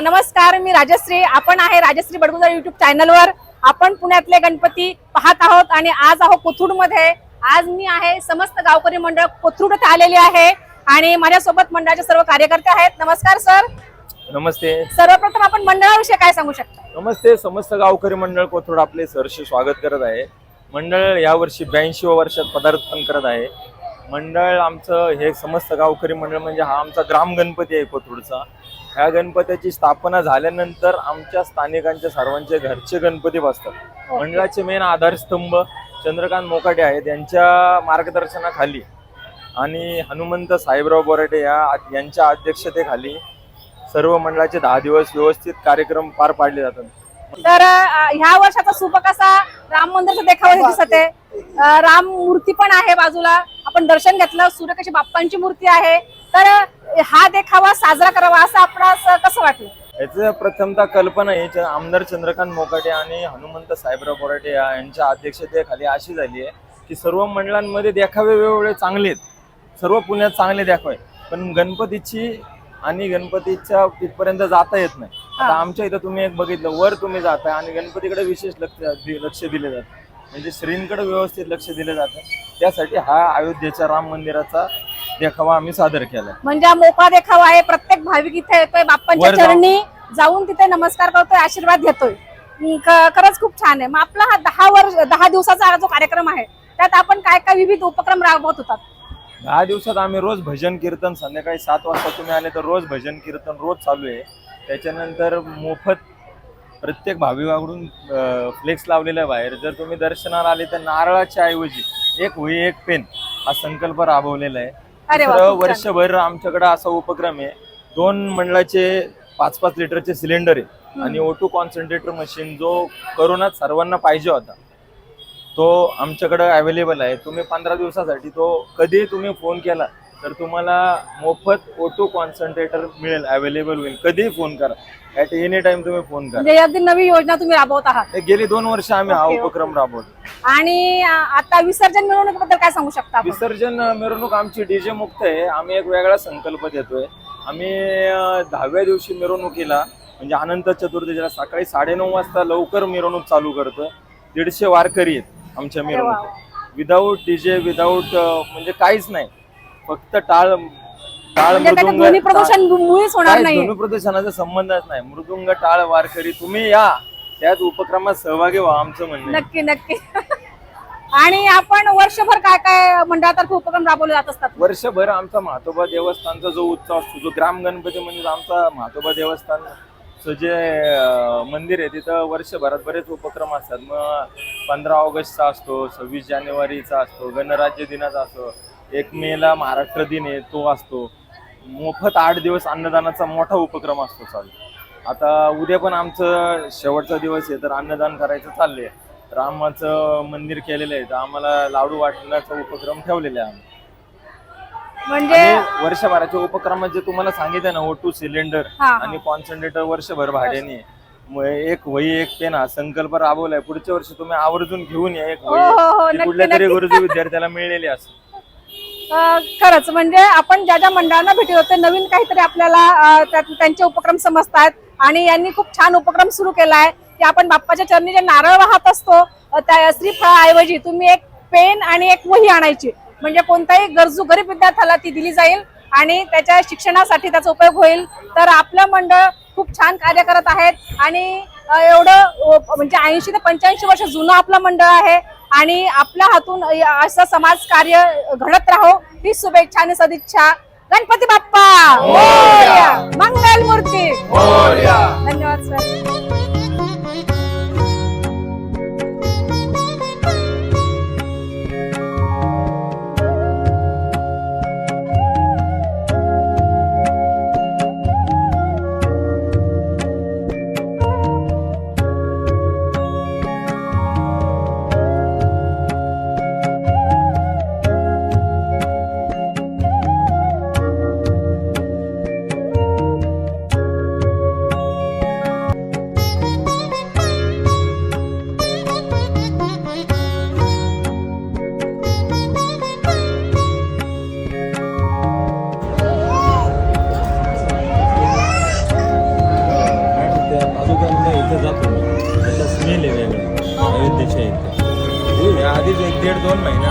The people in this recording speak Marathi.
नमस्कार मी राजश्री. आपण आहे राजश्री बडगुजर युट्यूब चॅनलवर आपण पुण्यातले गणपती पाहत आहोत आणि आज आहो कोथरूडमध्ये आज मी आहे समस्त गावकरी मंडळ कोथरूड येथे आलेली आहे आणि माझ्यासोबत मंडळाचे सर्व कार्यकर्ते आहेत. नमस्कार सर. नमस्ते. सर्वप्रथम आपण मंडळाविषयी काय सांगू शकता? नमस्ते समस्त गावकरी मंडळ कोथरूड आपले सहर्ष स्वागत करत आहे. मंडळ यावर्षी ब्याऐंशी वर्षात पदार्पण करत आहे. मंडळ आमचं हे समस्त गावकरी मंडळ म्हणजे हा आमचा ग्राम गणपती आहे कोथरूडचा. ह्या गणपतीची स्थापना झाल्यानंतर आमच्या स्थानिकांच्या सर्वांचे घरचे गणपती बसतात. मंडळाचे मेन आधारस्तंभ चंद्रकांत मोकाटे आहेत. यांच्या मार्गदर्शनाखाली आणि हनुमंत साहेबराव बोराटे या यांच्या अध्यक्षतेखाली सर्व मंडळाचे दहा दिवस व्यवस्थित कार्यक्रम पार पाडले जातात. तर ह्या वर्षाचा सुपक असा राम मंदिरचा देखावा दिसत आहे. राम मूर्ती पण आहे बाजूला. आपण दर्शन घेतलं. सूर्यकाशी बाप्पांची मूर्ती आहे. तर हा देखावा साजरा करावा असं आपणास कसं वाटलं? याचं प्रथमतः कल्पना ही च- आमदार चंद्रकांत मोकाटे आणि हनुमंत साहेबराव बोराटे या- यांच्या अध्यक्षतेखाली अशी झाली आहे की सर्व मंडळांमध्ये देखावे वेगवेगळे चांगले आहेत. सर्व पुण्यात चांगले देखावे पण गणपतीची आणि गणपतीच्या तिथपर्यंत जाता येत नाही. आता हा. आमच्या इथं तुम्ही एक बघितलं वर तुम्ही जाताय आणि गणपतीकडे विशेष लक्ष दि- लक्ष दिले जातं. म्हणजे श्रींकडे व्यवस्थित लक्ष दिलं जातं. त्यासाठी हा अयोध्येच्या राम मंदिराचा देखावा आम्ही सादर केला म्हणजे हा मोकळा देखावा आहे. प्रत्येक भाविक इथे येतोय. बाप्पांच्या वर जाऊन- चरणी जाऊन तिथे नमस्कार करतोय आशीर्वाद घेतोय. हम्म, ख- खरंच खूप छान आहे. मग आपला हा दहा वर्ष दहा दिवसाचा हा जो कार्यक्रम आहे त्यात आपण काय काय विविध उपक्रम राबवत होतात? दहा दिवसात आम्ही रोज भजन कीर्तन संध्याकाळी सात वाजता तुम्ही आले तर रोज भजन कीर्तन रोज चालू आहे. त्याच्यानंतर मोफत प्रत्येक भाविकाकडून फ्लेक्स लावलेला आहे बाहेर. जर तुम्ही दर्शनाला आले तर नारळाच्या ऐवजी एक वही एक पेन हा संकल्प राबवलेला आहे. अरे वा, दुसरं खूप छान. वर्षभर आमच्याकडे असा उपक्रम आहे. दोन मंडळाचे पाच पाच लिटरचे सिलेंडर आहे. आणि ओटू कॉन्सन्ट्रेटर मशीन जो करोनात सर्वांना पाहिजे होता. तो आमच्याकडे अवेलेबल आहे. तुम्ही पंधरा दिवसासाठी तो कधी तुम्ही फोन केला तर तुम्हाला मोफत ओटो कॉन्सन्ट्रेटर मिळेल अवेलेबल होईल. कधीही फोन करा. ऍट एनी टाइम तुम्ही फोन करा. म्हणजे नवी योजना तुम्ही राबवत आहात. हे गेली दोन वर्ष आम्ही हा. उपक्रम राबवतो. आणि आता विसर्जन मिरवणुकीबद्दल काय सांगू शकता आपण? विसर्जन मिरवणूक आमची डीजे मुक्त आहे. आम्ही एक वेगळा संकल्प देतोय. आम्ही अं, दहाव्या दिवशी मिरवणुकीला म्हणजे अनंत चतुर्दशीला सकाळी साडेनऊ वाजता लवकर मिरवणूक चालू करतोय. दीडशे वारकरी आहेत आमच्या. मिरवणुकीत. विदाऊट डीजे विदाऊट म्हणजे काहीच नाही. फक्त टाळ टाळ म्हणजे त्याच्यात मृदुंग प्रदूषण मुळीच होणार नाही ध्वनी प्रदूषणाचा संबंधच नाही. मृदुंग टाळ वारकरी तुम्ही या. त्याच उपक्रमात सहभागी व्हा आमचं म्हणणं आहे. नक्की नक्की. आणि आपण वर्षभर काय काय मंडळातर्फे उपक्रम राबवले जात असतात? वर्षभर आमचा म्हातोबा देवस्थानचा जो उत्सव असतो जो ग्राम गणपती म्हणजे आमचा म्हातोबा देवस्थानचं जे अं, मंदिर आहे तिथं वर्षभरात बरेच उपक्रम असतात. मग पंधरा ऑगस्टचा असतो सव्वीस जानेवारीचा असतो गणराज्य दिनाचा असतो. एक मेला महाराष्ट्र दिन आहे तो असतो. मोफत आठ दिवस अन्नदानाचा मोठा उपक्रम असतो चालू. आता उद्या पण आमचं शेवटचा दिवस आहे तर अन्नदान करायचं चाललंय. रामाचं मंदिर केलेलं आहे तर आम्हाला लाडू वाटण्याचा उपक्रम ठेवलेला आहे आम्ही. म्हणजे आणि वर्षभराच्या उपक्रमात जे तुम्हाला सांगितलं ना ओटू सिलेंडर हा, हा. आणि कॉन्सन्ट्रेटर वर्षभर भाड्याने. मग एक वही एक पेन हा संकल्प राबवलाय. पुढच्या वर्षी तुम्ही आवर्जून घेऊन या एक हो, हो, हो, वही ती नक्की, कुठल्या तरी नक्की. गरजू विद्यार्थ्याला मिळलेली असते अ, खरंच म्हणजे आपण ज्या ज्या मंडळांना भेटत होते नवीन काहीतरी आपल्याला त्यात- त्यांचे उपक्रम समजतात आणि यांनी खूप छान उपक्रम सुरू केलाय की आपण बाप्पाच्या चरणी जे नारळ वाहत असतो त्या श्रीफळाऐवजी तुम्ही एक पेन आणि एक वही आणायची. म्हणजे कोणताही गरजू गरीब विद्यार्थ्याला ती दिली जाईल आणि त्याच्या शिक्षणासाठी त्याचा उपयोग होईल. तर आपलं मंडळ खूप छान कार्य करत आहेत आणि एवढं म्हणजे ऐंशी ते पंच्याऐंशी वर्ष जुनं आपलं मंडळ आहे. आणि आपल्या हातून असं समाज कार्य घडत राहो. ही शुभेच्छा आणि सदिच्छा. गणपती बाप्पा! हो, 多美呢